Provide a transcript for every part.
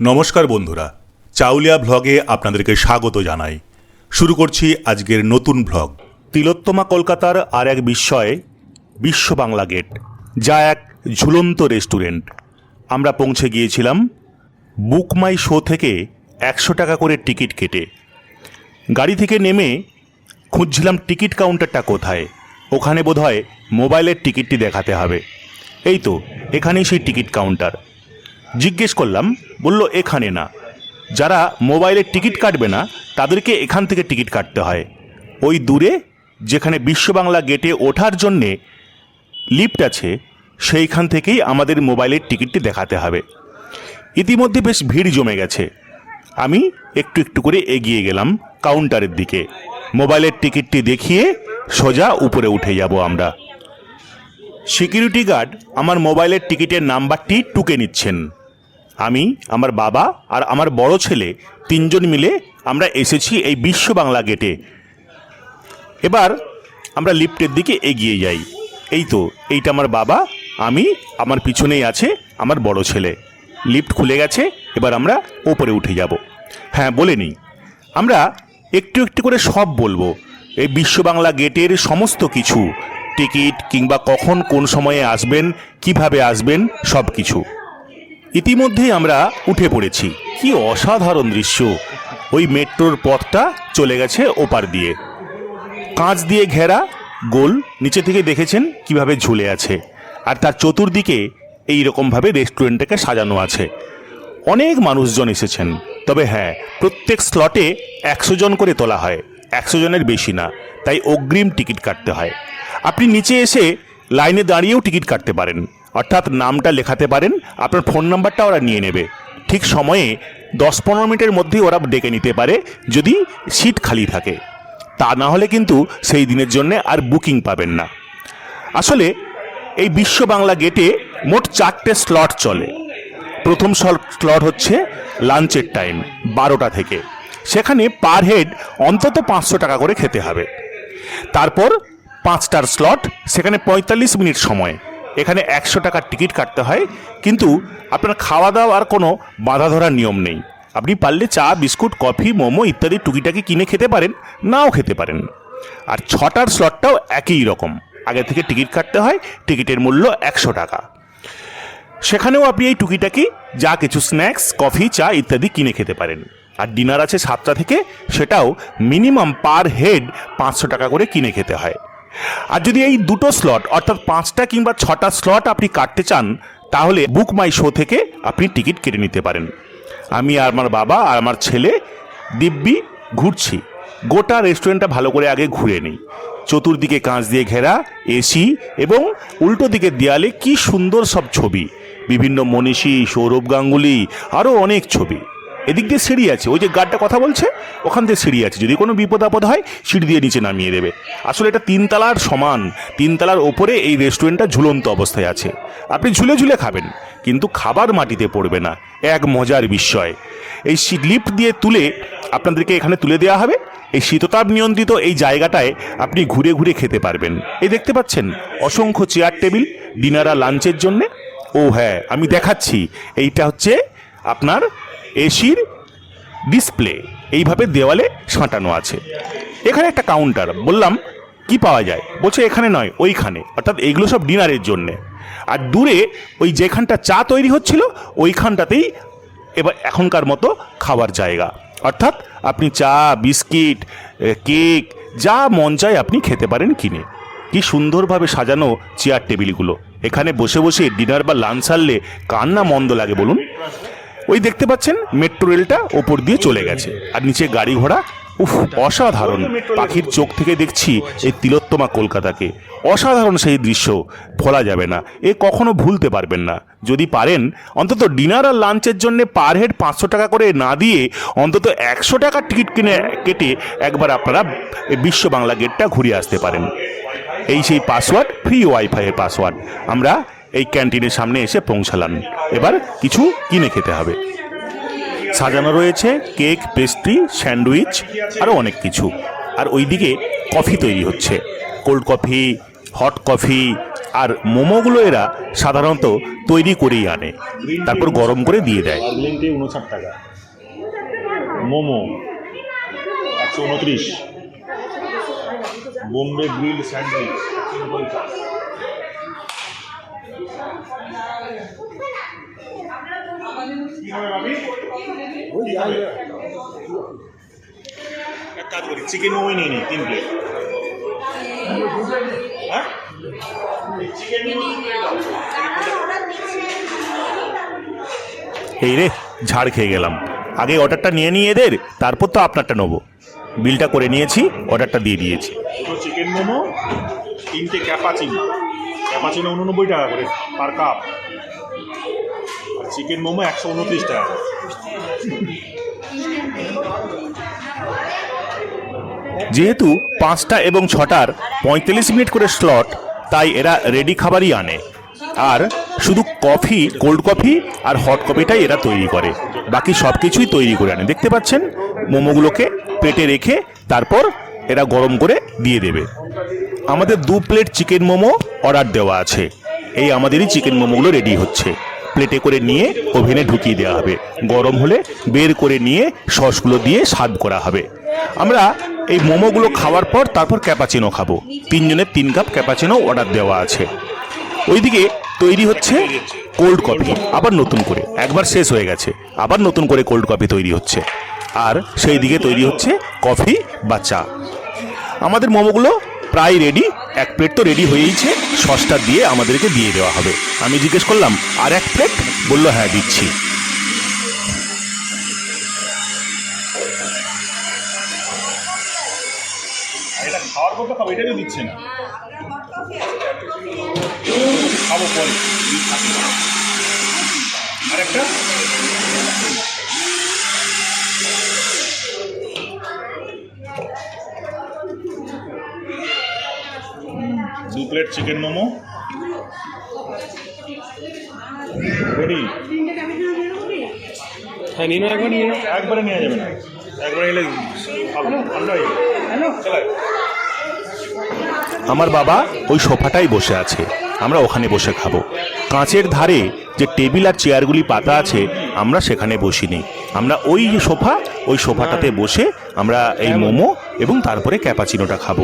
নমস্কার বন্ধুরা, চাউলিয়া ভ্লগে আপনাদেরকে স্বাগত জানাই। শুরু করছি আজকের নতুন ভ্লগ তিলোত্তমা কলকাতার আর এক বিস্ময়ে বিশ্ব বাংলা গেট, যা এক ঝুলন্ত রেস্টুরেন্ট। আমরা পৌঁছে গিয়েছিলাম বুক মাই শো থেকে একশো টাকা করে টিকিট কেটে। গাড়ি থেকে নেমে খুঁজছিলাম টিকিট কাউন্টারটা কোথায়, ওখানে বোধহয় মোবাইলের টিকিটটি দেখাতে হবে। এই তো, এখানেই সেই টিকিট কাউন্টার। জিজ্ঞেস করলাম, বলল, এখানে না। যারা মোবাইলের টিকিট কাটবে না, তাদেরকে এখান থেকে টিকিট কাটতে হয়। ওই দূরে, যেখানে বিশ্ববাংলা গেটে ওঠার জন্যে লিফট আছে, সেইখান থেকেই আমাদের মোবাইলের টিকিটটি দেখাতে হবে। ইতিমধ্যে বেশ ভিড় জমে গেছে। আমি একটু একটু করে এগিয়ে গেলাম কাউন্টারের দিকে। মোবাইলের টিকিটটি দেখিয়ে সোজা উপরে উঠে যাব আমরা। সিকিউরিটি গার্ড আমার মোবাইলের টিকিটের নাম্বারটি টুকে নিচ্ছেন। আমি, আমার বাবা আর আমার বড় ছেলে তিনজন মিলে আমরা এসেছি এই বিশ্ব বাংলা গেটে। এবার আমরা লিফটের দিকে এগিয়ে যাই। এই তো, এইটা আমার বাবা, আমি, আমার পিছনেই আছে আমার বড় ছেলে। লিফট খুলে গেছে, এবার আমরা ওপরে উঠে যাব। হ্যাঁ বলে নিই। আমরা একটু একটু করে সব বলব। এই বিশ্ব বাংলা গেটের সমস্ত কিছু, টিকিট কিংবা কখন কোন সময়ে আসবেন, কীভাবে আসবেন সব কিছু ইতিমধ্যেই আমরা উঠে পড়েছি। কি অসাধারণ দৃশ্য। ওই মেট্রোর পথটা চলে গেছে ওপার দিয়ে। কাঁচ দিয়ে ঘেরা গোল নিচে থেকে দেখেছেন কীভাবে ঝুলে আছে। আর তার চতুর্দিকে এই রকমভাবে রেস্টুরেন্টটাকে সাজানো আছে। অনেক মানুষজন এসেছেন। তবে হ্যাঁ প্রত্যেক স্লটে একশো জন করে তোলা হয়। একশো জনের বেশি না, তাই অগ্রিম টিকিট কাটতে হয়। আপনি নিচে এসে লাইনে দাঁড়িয়েও টিকিট কাটতে পারেন। অর্থাৎ নামটা লেখাতে পারেন, আপনার ফোন নাম্বারটা ওরা নিয়ে নেবে। ঠিক সময়ে দশ পনেরো মিনিটের মধ্যেই ওরা ডেকে নিতে পারে, যদি সিট খালি থাকে। তা না হলে কিন্তু সেই দিনের জন্য আর বুকিং পাবেন না। আসলে এই বিশ্ব বাংলা গেটে মোট চারটে স্লট চলে। প্রথম স্লট হচ্ছে লাঞ্চের টাইম, বারোটা থেকে। সেখানে পার হেড অন্তত পাঁচশো টাকা করে খেতে হবে। তারপর পাঁচটার স্লট, সেখানে পঁয়তাল্লিশ মিনিট সময়। এখানে একশো টাকার টিকিট কাটতে হয়, কিন্তু আপনার খাওয়া দাওয়ার কোনো বাধা ধরার নিয়ম নেই। আপনি পারলে চা, বিস্কুট, কফি, মোমো ইত্যাদি টুকিটাকি কিনে খেতে পারেন, নাও খেতে পারেন। আর ছটার স্লটটাও একই রকম। আগে থেকে টিকিট কাটতে হয়, টিকিটের মূল্য একশো টাকা। সেখানেও আপনি এই টুকিটাকি, যা কিছু স্ন্যাক্স কফি, চা ইত্যাদি কিনে খেতে পারেন। আর ডিনার আছে সাতটা থেকে, সেটাও মিনিমাম পার হেড পাঁচশো টাকা করে কিনে খেতে হয়। আর যদি এই দুটো স্লট অর্থাৎ পাঁচটা কিংবা ছটা স্লট আপনি কাটতে চান, তাহলে বুক মাই শো থেকে আপনি টিকিট কেটে নিতে পারেন। আমি আর আমার বাবা আর আমার ছেলে দিব্যি ঘুরছি। গোটা রেস্টুরেন্টটা ভালো করে আগে ঘুরে নিই। চতুর্দিকে কাঁচ দিয়ে ঘেরা এসি এবং উল্টো দিকের দেয়ালে কি সুন্দর সব ছবি। বিভিন্ন মনীষী, সৌরভ গাঙ্গুলি আরও অনেক ছবি। এদিক দিয়ে সিঁড়ি আছে, ওই যে গার্ডটা কথা বলছে, ওখান থেকে সিঁড়ি আছে, যদি কোনো বিপদ আপদ হয়, সিঁড়ি দিয়ে নিচে নামিয়ে দেবে। আসলে এটা তিনতলার সমান, তিনতলার ওপরে এই রেস্টুরেন্টটা ঝুলন্ত অবস্থায় আছে। আপনি ঝুলে ঝুলে খাবেন, কিন্তু খাবার মাটিতে পড়বে না, এক মজার বিস্ময়। এই লিফট দিয়ে তুলে আপনাদেরকে এখানে তুলে দেওয়া হবে, এই শীততাপ নিয়ন্ত্রিত এই জায়গাটায় আপনি ঘুরে ঘুরে খেতে পারবেন। এই দেখতে পাচ্ছেন, অসংখ্য চেয়ার টেবিল ডিনার আর লাঞ্চের জন্যে। ও হ্যাঁ আমি দেখাচ্ছি, এইটা হচ্ছে আপনার এসির ডিসপ্লে, এইভাবে দেওয়ালে সাঁটানো আছে। এখানে একটা কাউন্টার বললাম, কি পাওয়া যায়? বলছে, এখানে নয়, ওইখানে। অর্থাৎ এইগুলো সব ডিনারের জন্যে। আর দূরে, ওই যেখানটা চা তৈরি হচ্ছিল, ওইখানটাতেই এবার এখনকার মতো খাবার জায়গা। অর্থাৎ আপনি চা, বিস্কিট কেক, যা মন চায় আপনি খেতে পারেন কিনে। কি সুন্দরভাবে সাজানো চেয়ার টেবিলগুলো। এখানে বসে বসে ডিনার বা লাঞ্চ সারলে কার না মন্দ লাগে বলুন? ওই দেখতে পাচ্ছেন মেট্রো রেলটা ওপর দিয়ে চলে গেছে। আর নিচে গাড়ি ঘোড়া, উফ, অসাধারণ। পাখির চোখ থেকে দেখছি এই তিলোত্তমা কলকাতাকে। অসাধারণ সেই দৃশ্য, ভোলা যাবে না। এ কখনো ভুলতে পারবেন না। যদি পারেন, অন্তত ডিনার আর লাঞ্চের জন্য পার হেড পাঁচশো টাকা করে না দিয়ে অন্তত একশো টাকার টিকিট কিনে, কেটে একবার আপনারা বিশ্ব বাংলা গেটটা ঘুরে আসতে পারেন। এই সেই পাসওয়ার্ড ফ্রি ওয়াইফাইয়ের পাসওয়ার্ড আমরা এই ক্যান্টিনের সামনে এসে পৌঁছালাম। এবার কিছু কিনে খেতে হবে। সাজানো রয়েছে কেক, পেস্ট্রি, স্যান্ডউইচ আরও অনেক কিছু। আর ওইদিকে কফি তৈরি হচ্ছে। কোল্ড কফি, হট কফি আর মোমোগুলো এরা সাধারণত তৈরি করেই আনে। তারপর গরম করে দিয়ে দেয়। মোমো একশো উনত্রিশ। বোম্বে গ্রিল স্যান্ডউইচ তিন পঞ্চাশ কি হবে ভাবি কি হবে? এক কাজ করি চিকেন মোমোই নিয়ে নিই তিন প্লেট হ্যাঁ? চিকেন এই রে ঝাড় খেয়ে গেলাম। আগে অর্ডারটা নিয়ে নিই এদের তারপর তো আপনারটা নেব। বিলটা করে নিয়েছি অর্ডারটা দিয়ে দিয়েছি। চিকেন মোমো তিনটে ক্যাপাচিনো ক্যাপাচিনো উননব্বই টাকা করে পার কাপ চিকেন মোমো একশো উনত্রিশ টাকা যেহেতু পাঁচটা এবং ছটার পঁয়তাল্লিশ মিনিট করে স্লট তাই এরা রেডি খাবারই আনে। আর শুধু কফি কোল্ড কফি আর হট কফিটাই এরা তৈরি করে। বাকি সব কিছুই তৈরি করে আনে। দেখতে পাচ্ছেন? মোমোগুলোকে পেটে রেখে তারপর এরা গরম করে দিয়ে দেবে। আমাদের দু প্লেট চিকেন মোমো অর্ডার দেওয়া আছে। এই আমাদেরই চিকেন মোমোগুলো রেডি হচ্ছে। প্লেটে করে নিয়ে ওভেনে ঢুকিয়ে দেওয়া হবে। গরম হলে বের করে নিয়ে সসগুলো দিয়ে সার্ভ করা হবে। আমরা এই মোমোগুলো খাওয়ার পর তারপর ক্যাপাচিনো খাব। তিনজনের তিন কাপ ক্যাপাচিনো অর্ডার দেওয়া আছে। ওইদিকে তৈরি হচ্ছে কোল্ড কফি, আবার নতুন করে। একবার শেষ হয়ে গেছে, আবার নতুন করে কোল্ড কফি তৈরি হচ্ছে। আর সেই দিকে তৈরি হচ্ছে কফি বা চা। আমাদের মোমোগুলো প্রায় রেডি এক প্লেট তো রেডি হয়েইছে সসটা দিয়ে আমাদেরকে দিয়ে দেওয়া হবে। আমি জিজ্ঞেস করলাম আর এক প্লেট বলল হ্যাঁ দিচ্ছি। আর এটা খাওয়ার পর খাব এটা দিচ্ছে না। খাব পরে। প্লেট চিকেন মোমো রেডি হ্যাঁ নিন একবার নিয়ে। একবারে নেওয়া যাবে না। একবারে ঠান্ডা হয়ে যাবে। আমার বাবা ওই সোফাটাই বসে আছে। আমরা ওখানে বসে খাব। কাঁচের ধারে যে টেবিল আর চেয়ারগুলি পাতা আছে আমরা সেখানে বসিনি। আমরা ওই যে সোফা ওই সোফাটাতে বসে আমরা এই মোমো এবং তারপরে ক্যাপাচিনোটা খাব।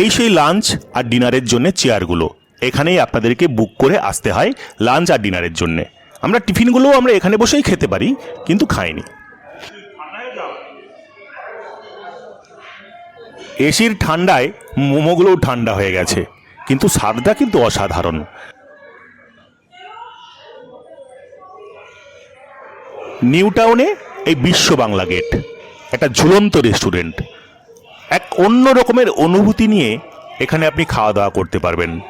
এই সেই লাঞ্চ আর ডিনারের জন্য চেয়ারগুলো এখানেই আপনাদেরকে বুক করে আসতে হয় লাঞ্চ আর ডিনারের জন্যে। আমরা টিফিনগুলোও আমরা এখানে বসেই খেতে পারি, কিন্তু খাইনি। এসির ঠান্ডায় মোমোগুলোও ঠান্ডা হয়ে গেছে, কিন্তু স্বাদটা কিন্তু অসাধারণ। নিউ টাউনে এই বিশ্ব বাংলা গেট একটা ঝুলন্ত রেস্টুরেন্ট এক অন্য রকমের অনুভূতি নিয়ে এখানে আপনি খাওয়া দাওয়া করতে পারবেন।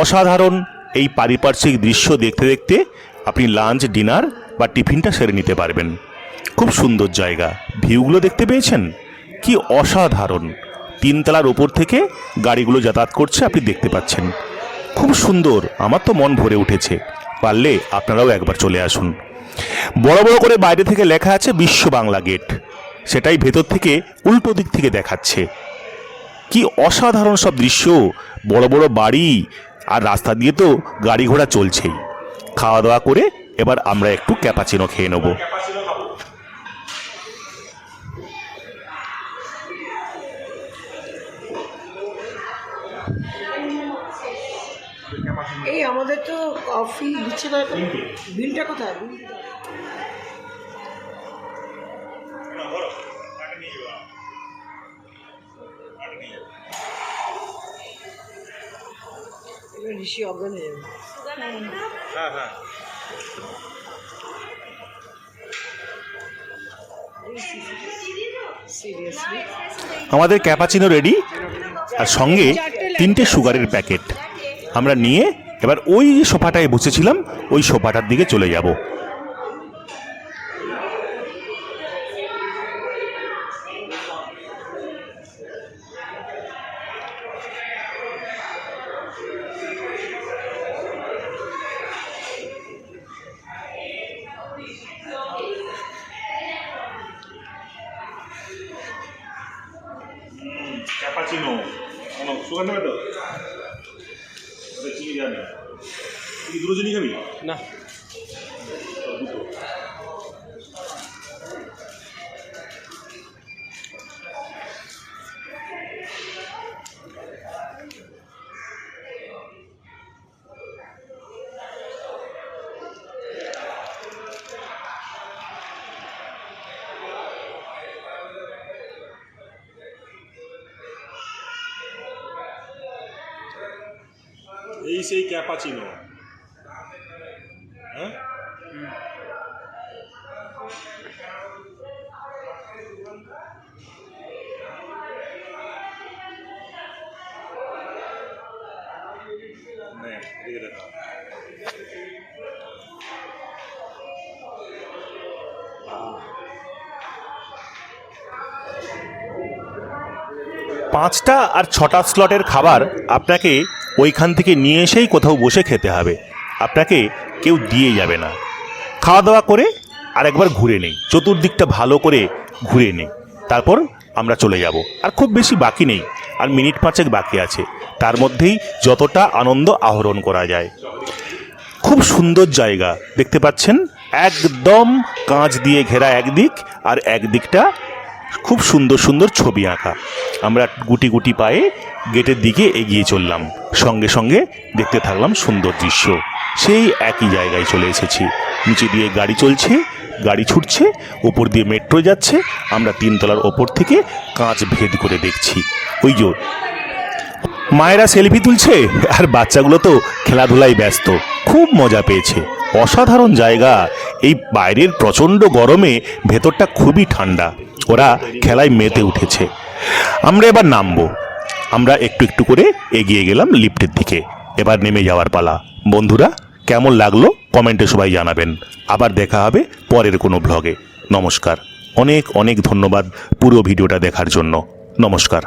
অসাধারণ এই পারিপার্শ্বিক দৃশ্য দেখতে দেখতে আপনি লাঞ্চ ডিনার বা টিফিনটা সেরে নিতে পারবেন। খুব সুন্দর জায়গা। ভিউগুলো দেখতে পেয়েছেন? কি অসাধারণ। তিনতলার ওপর থেকে গাড়িগুলো যাতায়াত করছে আপনি দেখতে পাচ্ছেন। খুব সুন্দর। আমার তো মন ভরে উঠেছে। পারলে আপনারাও একবার চলে আসুন। বড় বড় করে বাইরে থেকে লেখা আছে বিশ্ব বাংলা গেট। সেটাই ভেতর থেকে উল্টো দিক থেকে দেখাচ্ছে। কি অসাধারণ সব দৃশ্য। বড় বড় বাড়ি আর রাস্তা দিয়ে তো গাড়ি ঘোড়া চলছেই। খাওয়া দাওয়া করে এবার আমরা একটু ক্যাপাচিনো খেয়ে নেব। এই আমাদের তো কফি দিচ্ছে না। বিলটা কোথায়? বিলটা? এবার ঋষি অজ্ঞান হয়ে যাবে আমাদের ক্যাপাচিনো রেডি আর সঙ্গে তিনটে সুগারের প্যাকেট আমরা নিয়ে এবার ওই সোফাটায় বসেছিলাম, ওই সোফাটার দিকে চলে যাব। দেওয়া কি দুটো না। এই সেই ক্যাপাচিনো হ্যাঁ দেখা। পাঁচটা আর ছটা স্লটের খাবার আপনাকে ওইখান থেকে নিয়ে এসেই কোথাও বসে খেতে হবে। আপনাকে কেউ দিয়ে যাবে না। খাওয়া দাওয়া করে আরেকবার ঘুরে নেই। চতুর্দিকটা ভালো করে ঘুরে নেই। তারপর আমরা চলে যাব। আর খুব বেশি বাকি নেই। আর মিনিট পাঁচেক বাকি আছে। তার মধ্যেই যতটা আনন্দ আহরণ করা যায়। খুব সুন্দর জায়গা। দেখতে পাচ্ছেন? একদম কাঁচ দিয়ে ঘেরা একদিক আর একদিকটা খুব সুন্দর সুন্দর ছবি আঁকা। আমরা গুটি গুটি পায়ে গেটের দিকে এগিয়ে চললাম। সঙ্গে সঙ্গে দেখতে থাকলাম সুন্দর দৃশ্য। সেই একই জায়গায় চলে এসেছি। নিচে দিয়ে গাড়ি চলছে, গাড়ি ছুটছে, ওপর দিয়ে মেট্রো যাচ্ছে। আমরা তিনতলার ওপর থেকে কাঁচ ভেদ করে দেখছি। ওই যে মায়েরা সেলফি তুলছে, আর বাচ্চাগুলো তো খেলাধুলায় ব্যস্ত। খুব মজা পেয়েছে। অসাধারণ জায়গা। এই বাইরের প্রচণ্ড গরমে ভেতরটা খুবই ঠান্ডা। ওরা খেলায় মেতে উঠেছে। আমরা এবার নামবো। আমরা একটু একটু করে এগিয়ে গেলাম লিফটের দিকে। এবার নেমে যাওয়ার পালা। বন্ধুরা, কেমন লাগল? কমেন্টে সবাই জানাবেন। আবার দেখা হবে পরের কোনো ব্লগে নমস্কার। অনেক অনেক ধন্যবাদ পুরো ভিডিওটা দেখার জন্য। নমস্কার।